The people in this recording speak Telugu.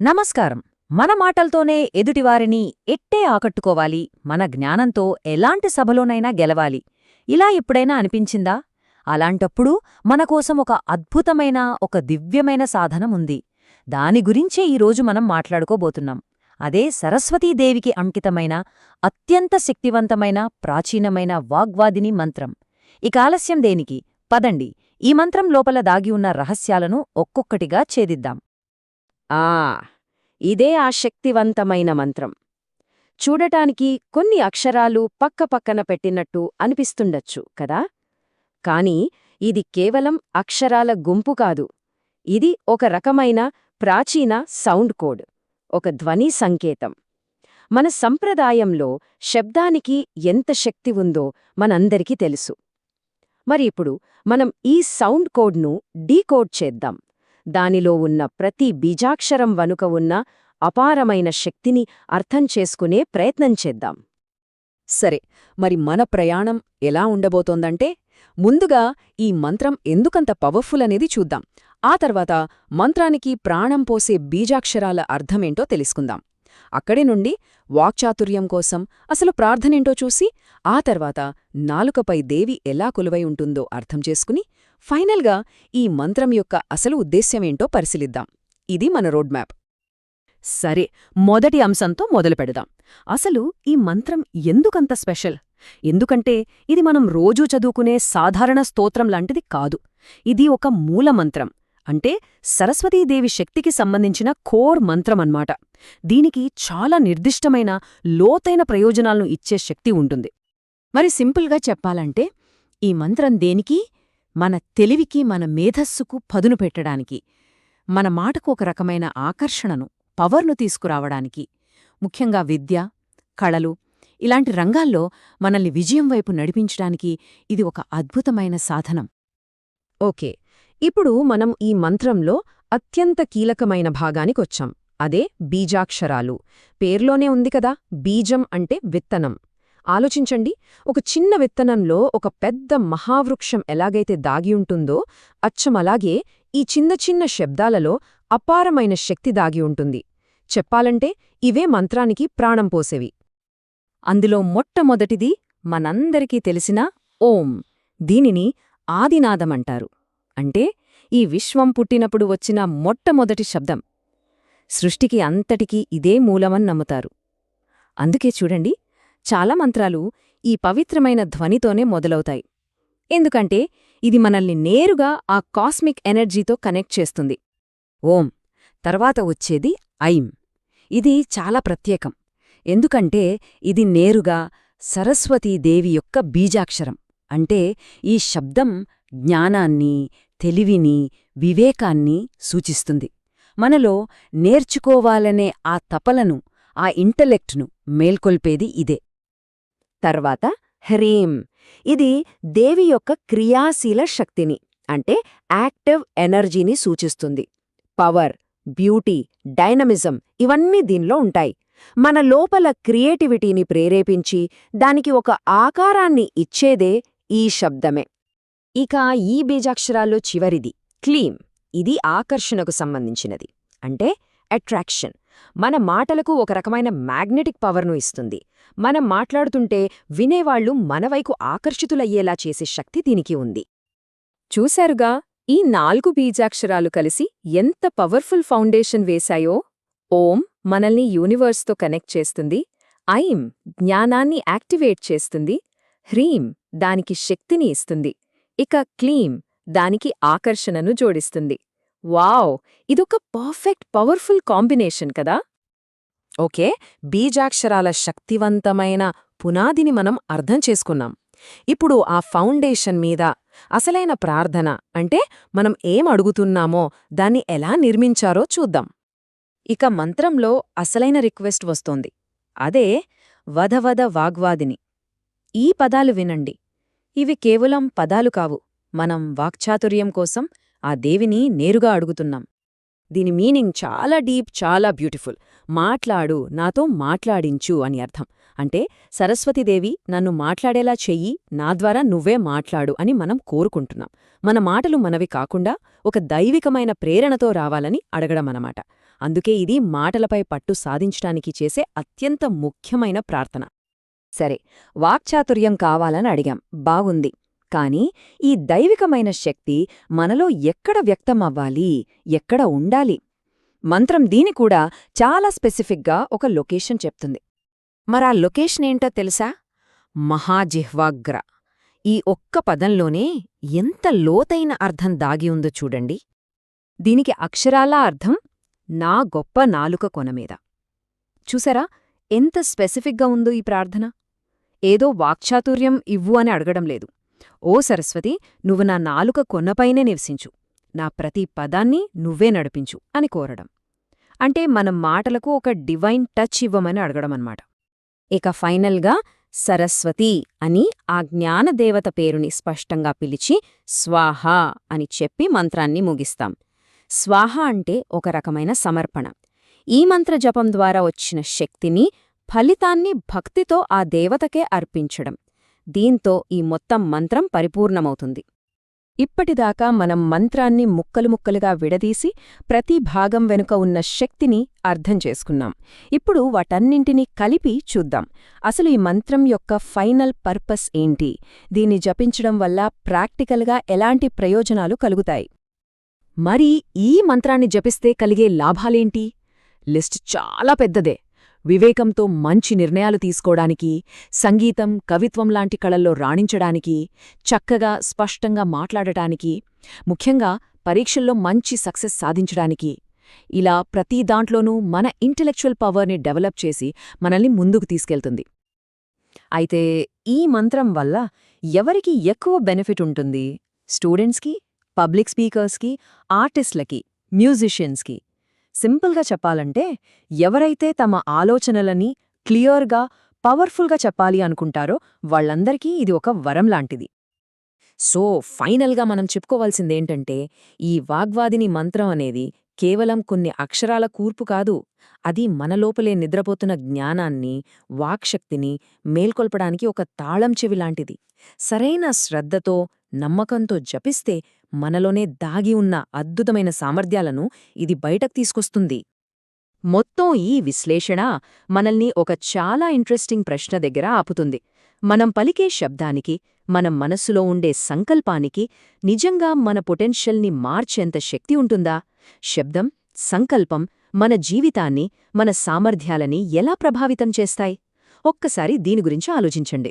నమస్కారం. మన మాటలతోనే ఎదుటివారిని ఎట్టే ఆకట్టుకోవాలి మన జ్ఞానంతో ఎలాంటి సభలోనైనా గెలవాలి. ఇలా ఎప్పుడైనా అనిపించిందా? అలాంటప్పుడు మనకోసం ఒక అద్భుతమైన ఒక దివ్యమైన సాధనముంది దాని గురించే ఈరోజు మనం మాట్లాడుకోబోతున్నాం. అదే సరస్వతీదేవికి అంకితమైన అత్యంత శక్తివంతమైన ప్రాచీనమైన వాగ్వాదిని మంత్రం. ఇక ఆలస్యం దేనికి? పదండి. ఈ మంత్రం లోపల దాగి ఉన్న రహస్యాలను ఒక్కొక్కటిగా ఛేదిద్దాం. ఆ ఇదే ఆ శక్తివంతమైన మంత్రం. చూడటానికి కొన్ని అక్షరాలు పక్కపక్కన పెట్టినట్టు అనిపిస్తుండొచ్చు కదా? కాని ఇది కేవలం అక్షరాల గుంపు కాదు. ఇది ఒక రకమైన ప్రాచీన సౌండ్ కోడ్ ఒక ధ్వని సంకేతం. మన సంప్రదాయంలో శబ్దానికి ఎంత శక్తి ఉందో మనందరికీ తెలుసు. మరి ఇప్పుడు మనం ఈ సౌండ్ కోడ్ను డీకోడ్ చేద్దాం. దానిలో ఉన్న ప్రతి బీజాక్షరం వనుక ఉన్న అపారమైన శక్తిని అర్థం చేసుకునే ప్రయత్నం చేద్దాం. సరే మరి మన ప్రయాణం ఎలా ఉండబోతోందంటే ముందుగా ఈ మంత్రం ఎందుకంత పవర్ఫుల్ అనేది చూద్దాం. ఆ తర్వాత మంత్రానికి ప్రాణం పోసే బీజాక్షరాల అర్థమేంటో తెలుసుకుందాం. అక్కడి నుండి వాక్చాతుర్యం కోసం అసలు ప్రార్థనేంటో చూసి ఆ తర్వాత నాలుకపై దేవి ఎలా కొలువై ఉంటుందో అర్థం చేసుకుని ఫైనల్గా ఈ మంత్రం యొక్క అసలు ఉద్దేశ్యమేంటో పరిశీలిద్దాం. ఇది మన రోడ్ మ్యాప్ సరే మొదటి అంశంతో మొదలు పెడదాం. అసలు ఈ మంత్రం ఎందుకంత స్పెషల్? ఎందుకంటే ఇది మనం రోజూ చదువుకునే సాధారణ స్తోత్రం లాంటిది కాదు. ఇది ఒక మూల మంత్రం. అంటే సరస్వతీదేవి శక్తికి సంబంధించిన కోర్ మంత్రమన్మాట దీనికి చాలా నిర్దిష్టమైన లోతైన ప్రయోజనాలను ఇచ్చే శక్తి ఉంటుంది. మరి సింపుల్గా చెప్పాలంటే ఈ మంత్రం దేనికి? మన తెలివికి మన మేధస్సుకు పదును పెట్టడానికి మన మాటకు ఒక రకమైన ఆకర్షణను పవర్ను తీసుకురావడానికి ముఖ్యంగా విద్య కళలు ఇలాంటి రంగాల్లో మనల్ని విజయం వైపు నడిపించడానికి ఇది ఒక అద్భుతమైన సాధనం. ఓకే ఇప్పుడు మనం ఈ మంత్రంలో అత్యంత కీలకమైన భాగానికొచ్చాం. అదే బీజాక్షరాలు. పేర్లోనే ఉంది కదా బీజం అంటే విత్తనం. ఆలోచించండి ఒక చిన్న విత్తనంలో ఒక పెద్ద మహావృక్షం ఎలాగైతే దాగియుంటుందో అచ్చమలాగే ఈ చిన్న చిన్న శబ్దాలలో అపారమైన శక్తి దాగి ఉంటుంది. చెప్పాలంటే ఇవే మంత్రానికి ప్రాణం పోసేవి. అందులో మొట్టమొదటిది మనందరికీ తెలిసిన ఓం దీనిని ఆదినాదమంటారు అంటే ఈ విశ్వం పుట్టినప్పుడు వచ్చిన మొట్టమొదటి శబ్దం. సృష్టికి అంతటికీ ఇదే మూలమని నమ్ముతారు. అందుకే చూడండి చాలా మంత్రాలు ఈ పవిత్రమైన ధ్వనితోనే మొదలవుతాయి. ఎందుకంటే ఇది మనల్ని నేరుగా ఆ కాస్మిక్ ఎనర్జీతో కనెక్ట్ చేస్తుంది. ఓం. తర్వాత వచ్చేది ఐం. ఇది చాలా ప్రత్యేకం. ఎందుకంటే ఇది నేరుగా సరస్వతీదేవి యొక్క బీజాక్షరం. అంటే ఈ శబ్దం జ్ఞానాన్ని తెలివిని వివేకాన్ని సూచిస్తుంది. మనలో నేర్చుకోవాలనే ఆ తపలను ఆ ఇంటలెక్ట్ను మేల్కొల్పేది ఇదే. తర్వాత హ్రీం ఇది దేవి యొక్క క్రియాశీల శక్తిని అంటే యాక్టివ్ ఎనర్జీని సూచిస్తుంది. పవర్ బ్యూటీ డైనమిజం ఇవన్నీ దీనిలో ఉంటాయి. మన లోపల క్రియేటివిటీని ప్రేరేపించి దానికి ఒక ఆకారాన్ని ఇచ్చేదే ఈ శబ్దమే. ఇక ఈ బీజాక్షరాల్లో చివరిది క్లీం ఇది ఆకర్షణకు సంబంధించినది అంటే అట్రాక్షన్. మన మాటలకు ఒక రకమైన మ్యాగ్నెటిక్ పవర్ను ఇస్తుంది. మనం మాట్లాడుతుంటే వినేవాళ్ళు మనవైపు ఆకర్షితులయ్యేలా చేసే శక్తి దీనికి ఉంది. చూశారుగా ఈ నాలుగు బీజాక్షరాలు కలిసి ఎంత పవర్ఫుల్ ఫౌండేషన్ వేశాయో? ఓం మనల్ని యూనివర్స్తో కనెక్ట్ చేస్తుంది. ఐం జ్ఞానాన్ని యాక్టివేట్ చేస్తుంది. హ్రీం దానికి శక్తిని ఇస్తుంది. ఇక క్లీం దానికి ఆకర్షణను జోడిస్తుంది. వావ్! ఇదొక పర్ఫెక్ట్ పవర్ఫుల్ కాంబినేషన్ కదా? ఓకే బీజాక్షరాల శక్తివంతమైన పునాదిని మనం అర్థం చేసుకున్నాం. ఇప్పుడు ఆ ఫౌండేషన్ మీద అసలైన ప్రార్థన అంటే మనం ఏం అడుగుతున్నామో దాన్ని ఎలా నిర్మించారో చూద్దాం. ఇక మంత్రంలో అసలైన రిక్వెస్ట్ వస్తోంది. అదే వధవద వాగ్వాదిని. ఈ పదాలు వినండి. ఇవి కేవలం పదాలు కావు. మనం వాక్చాతుర్యం కోసం ఆ దేవిని నేరుగా అడుగుతున్నాం. దీని మీనింగ్ చాలా డీప్ చాలా బ్యూటిఫుల్. మాట్లాడు నాతో మాట్లాడించు అని అర్థం. అంటే సరస్వతీదేవి నన్ను మాట్లాడేలా చెయ్యి నా ద్వారా నువ్వే మాట్లాడు అని మనం కోరుకుంటున్నాం. మన మాటలు మనవి కాకుండా ఒక దైవికమైన ప్రేరణతో రావాలని అడగడమనమాట అందుకే ఇది మాటలపై పట్టు సాధించటానికి చేసే అత్యంత ముఖ్యమైన ప్రార్థన. సరే వాక్చాతుర్యం కావాలని అడిగాం. బాగుంది. కాని ఈ దైవికమైన శక్తి మనలో ఎక్కడ వ్యక్తమవ్వాలి? ఎక్కడ ఉండాలి? మంత్రం దీని కూడా చాలా స్పెసిఫిక్గా ఒక లొకేషన్ చెప్తుంది. మరా లొకేషన్ ఏంటో తెలుసా? మహాజిహ్వాగ్ర. ఈ ఒక్క పదంలోనే ఎంత లోతైన అర్థం దాగి ఉందో చూడండి. దీనికి అక్షరాలా అర్థం నా గొప్ప నాలుక కొనమీద చూసారా? ఎంత స్పెసిఫిక్గా ఉందో ఈ ప్రార్థన? ఏదో వాక్చాతుర్యం ఇవ్వు అని అడగడం లేదు. ఓ సరస్వతి నువ్వు నా నాలుక కొనపైనే నివసించు. నా ప్రతి పదాన్ని నువ్వే నడిపించు అని కోరడం. అంటే మన మాటలకు ఒక డివైన్ టచ్ ఇవ్వమని అడగడమన్నమాట. ఇక ఫైనల్గా సరస్వతి అని ఆ జ్ఞానదేవత పేరుని స్పష్టంగా పిలిచి స్వాహ అని చెప్పి మంత్రాన్ని ముగిస్తాం. స్వాహ అంటే ఒక రకమైన సమర్పణ. ఈ మంత్ర జపం ద్వారా వచ్చిన శక్తిని ఫలితాన్ని భక్తితో ఆ దేవతకే అర్పించడం. దీంతో ఈ మొత్తం మంత్రం పరిపూర్ణమవుతుంది. ఇప్పటిదాకా మనం మంత్రాన్ని ముక్కలు ముక్కలుగా విడదీసి ప్రతి భాగం వెనుక ఉన్న శక్తిని అర్థం చేసుకున్నాం. ఇప్పుడు వాటన్నింటినీ కలిపి చూద్దాం. అసలు ఈ మంత్రం యొక్క ఫైనల్ పర్పస్ ఏంటి? దీన్ని జపించడం వల్ల ప్రాక్టికల్గా ఎలాంటి ప్రయోజనాలు కలుగుతాయి? మరి ఈ మంత్రాన్ని జపిస్తే కలిగే లాభాలేంటి? లిస్ట్ చాలా పెద్దదే. వివేకంతో మంచి నిర్ణయాలు తీసుకోవడానికి సంగీతం కవిత్వం లాంటి కళల్లో రాణించడానికి చక్కగా స్పష్టంగా మాట్లాడటానికి ముఖ్యంగా పరీక్షల్లో మంచి సక్సెస్ సాధించడానికి. ఇలా ప్రతి దాంట్లోనూ మన ఇంటెలెక్చువల్ పవర్ని డెవలప్ చేసి మనల్ని ముందుకు తీసుకెళ్తుంది. అయితే ఈ మంత్రం వల్ల ఎవరికి ఎక్కువ బెనిఫిట్ ఉంటుంది? స్టూడెంట్స్కి పబ్లిక్ స్పీకర్స్కి ఆర్టిస్ట్లకి మ్యూజిషియన్స్కి? సింపుల్గా చెప్పాలంటే ఎవరైతే తమ ఆలోచనలని క్లియర్గా పవర్ఫుల్గా చెప్పాలి అనుకుంటారో వాళ్ళందరికీ ఇది ఒక వరం లాంటిది. సో ఫైనల్గా మనం చెప్పుకోవాల్సిందేంటంటే ఈ వాగ్వాదిని మంత్రం అనేది కేవలం కొన్ని అక్షరాల కూర్పు కాదు అది మనలోపలే నిద్రపోతున్న జ్ఞానాన్ని వాక్శక్తిని మేల్కొల్పడానికి ఒక తాళం చెవి లాంటిది. సరైన శ్రద్ధతో నమ్మకంతో జపిస్తే మనలోనే దాగి ఉన్న అద్భుతమైన సామర్థ్యాలను ఇది బయటకు తీసుకొస్తుంది. మొత్తం ఈ విశ్లేషణ మనల్ని ఒక చాలా ఇంట్రెస్టింగ్ ప్రశ్న దగ్గర ఆపుతుంది. మనం పలికే శబ్దానికి మన మనస్సులో ఉండే సంకల్పానికి నిజంగా మన పొటెన్షియల్ని మార్చేంత శక్తి ఉంటుందా? శబ్దం సంకల్పం మన జీవితాన్ని మన సామర్థ్యాలని ఎలా ప్రభావితం చేస్తాయి? ఒక్కసారి దీని గురించి ఆలోచించండి.